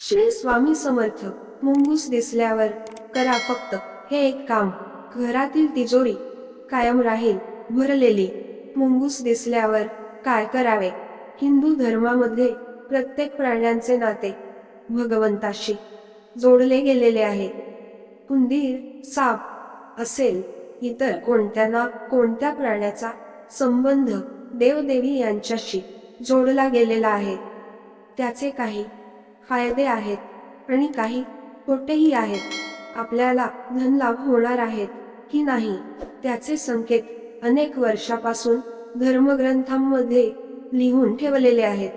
श्री स्वामी समर्थ मुंगूस दिसल्यावर करा फक्त हे एक काम. घरातील तिजोरी कायम राहील भरलेली. मुंगूस दिसल्यावर काय करावे? हिंदू धर्मामध्ये प्रत्येक प्राण्यांचे नाते भगवंताशी जोडले गेलेले आहे. उंदीर साप असेल इतर कोणत्या ना कोणत्या प्राण्याचा संबंध देवदेवी यांच्याशी जोडला गेलेला आहे. त्याचे काही फायदे आहेत आणि काही तोटेही आहेत. आपल्याला धनलाभ होणार आहेत की नाही त्याचे संकेत अनेक वर्षापासून धर्मग्रंथांमध्ये लिहून ठेवलेले आहेत.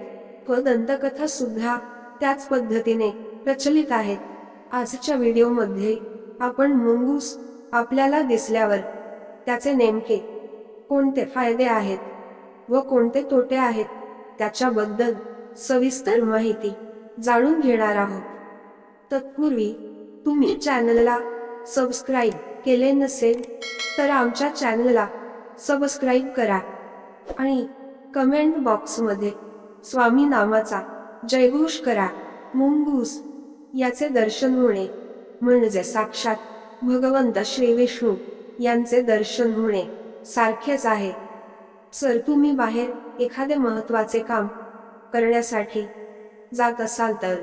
व दंतकथा सुद्धा त्याच पद्धतीने प्रचलित आहेत. आजच्या व्हिडिओमध्ये आपण मुंगूस आपल्याला दिसल्यावर त्याचे नेमके कोणते फायदे आहेत व कोणते तोटे आहेत त्याच्याबद्दल सविस्तर माहिती जाणून घेणार आहोत. तत्पूर्वी तुम्ही चॅनलला सबस्क्राईब केले नसेल तर आमच्या चॅनलला सबस्क्राईब करा आणि कमेंट बॉक्समध्ये स्वामी नामाचा जयघोष करा. मुंगूस याचे दर्शन होणे म्हणजे साक्षात भगवंत श्री विष्णू यांचे दर्शन होणे सारखेच आहे. सर तुम्ही बाहेर एखादे महत्त्वाचे काम करण्यासाठी जात असाल तर.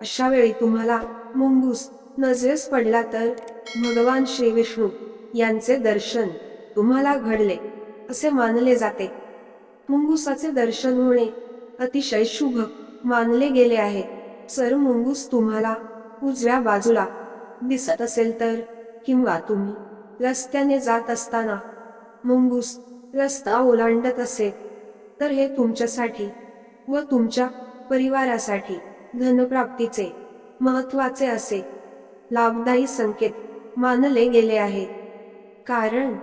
अशा वेळी तुम्हाला मुंगूस नजरेस पडला तर भगवान श्री विष्णू यांचे दर्शन तुम्हाला घडले असे मानले जाते. मुंगुसाचे दर्शन होणे अतिशय शुभ मानले गेले आहे. सर मुंगूस तुम्हाला उजव्या बाजूला दिसत असेल तर किंवा तुम्ही रस्त्याने जात असताना मुंगूस रस्ता ओलांडत असेल तर हे तुमच्यासाठी व तुमच्या परिवारासाठी धनप्राप्तीचे महत्त्वाचे असे लाभदायी संकेत मानले गेले आहे कारण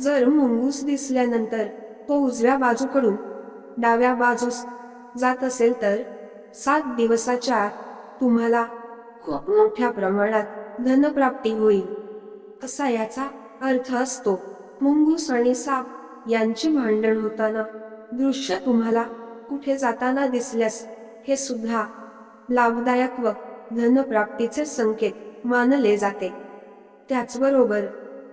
जर मुंगूस दिसल्यानंतर तो उजव्या बाजूकडून डाव्या बाजूस जात असेल तर सात दिवसाच्या आत तुम्हाला खूप मोठ्या प्रमाणात धनप्राप्ती होईल. असा याचा अर्थ असतो मुंगूस आणि साप यांचे भांडण होताना दृश्य तुम्हाला कुठे जाताना दिसल्यास हे सुद्धा लाभदायक व धनप्राप्तीचे संकेत मानले जाते. त्याचबरोबर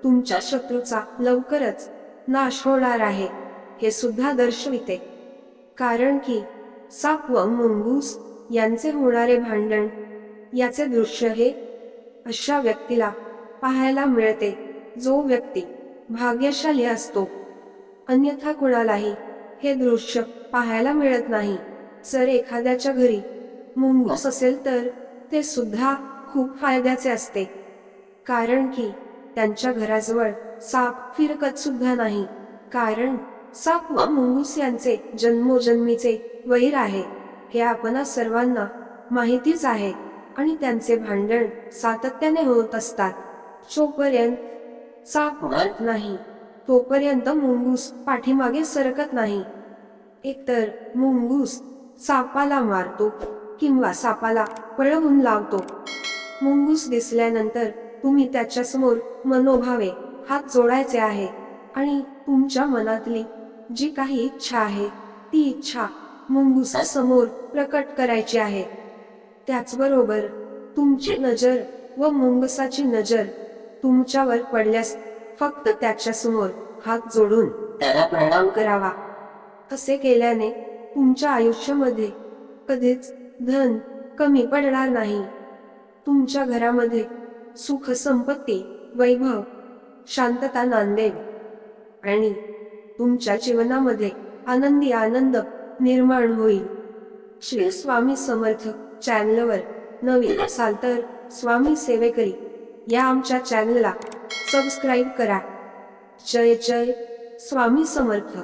तुमच्या शत्रूचा लवकरच नाश होणार आहे हे सुद्धा दर्शविते. कारण की साप व मुंगूस यांचे होणारे भांडण याचे दृश्य हे अशा व्यक्तीला पाहायला मिळते जो व्यक्ती भाग्यशाली असतो. अन्यथा कुणालाही हे दृश्य पाहायला मिळत नाही. जर एखाद्याच्या घरी मुंगूस असेल तर ते सुद्धा खूप फायद्याचे असते. कारण की त्यांच्या घराजवळ साप फिरकत सुद्धा नाही. कारण साप व मुंगूस यांचे जन्मोजन्मीचे वैर आहे. हे आपणा सर्वांना माहितीच आहे आणि त्यांचे भांडण सातत्याने होत असतात. जोपर्यंत साप मरत नाही तोपर्यंत मुंगूस पाठीमागे सरकत नाही. एकतर मुंगूस सापाला मारतो किंवा सापाला पळवून लावतो. मुंगूस दिसल्यानंतर तुम्ही त्याच्यासमोर मनोभावे हात जोडायचे आहे आणि तुमच्या मनातली जी काही इच्छा आहे ती इच्छा मुंगुसासमोर प्रकट करायची आहे. त्याचबरोबर तुमची नजर व मुंगसाची नजर तुमच्यावर पडल्यास फक्त त्याच्यासमोर हात जोडून त्याला प्रणाम करावा. असे केल्याने तुमच्या आयुष्यामध्ये कधीच धन कमी पडणार नाही. तुमच्या घरामध्ये सुख संपत्ती वैभव शांतता नांदेल. आणि तुमच्या जीवनामध्ये आनंदी आनंद निर्माण होईल. श्री स्वामी समर्थ चॅनलवर नवीन असाल तर स्वामी सेवेकरी या आमच्या चॅनलला सबस्क्राईब करा. जय जय स्वामी समर्थ.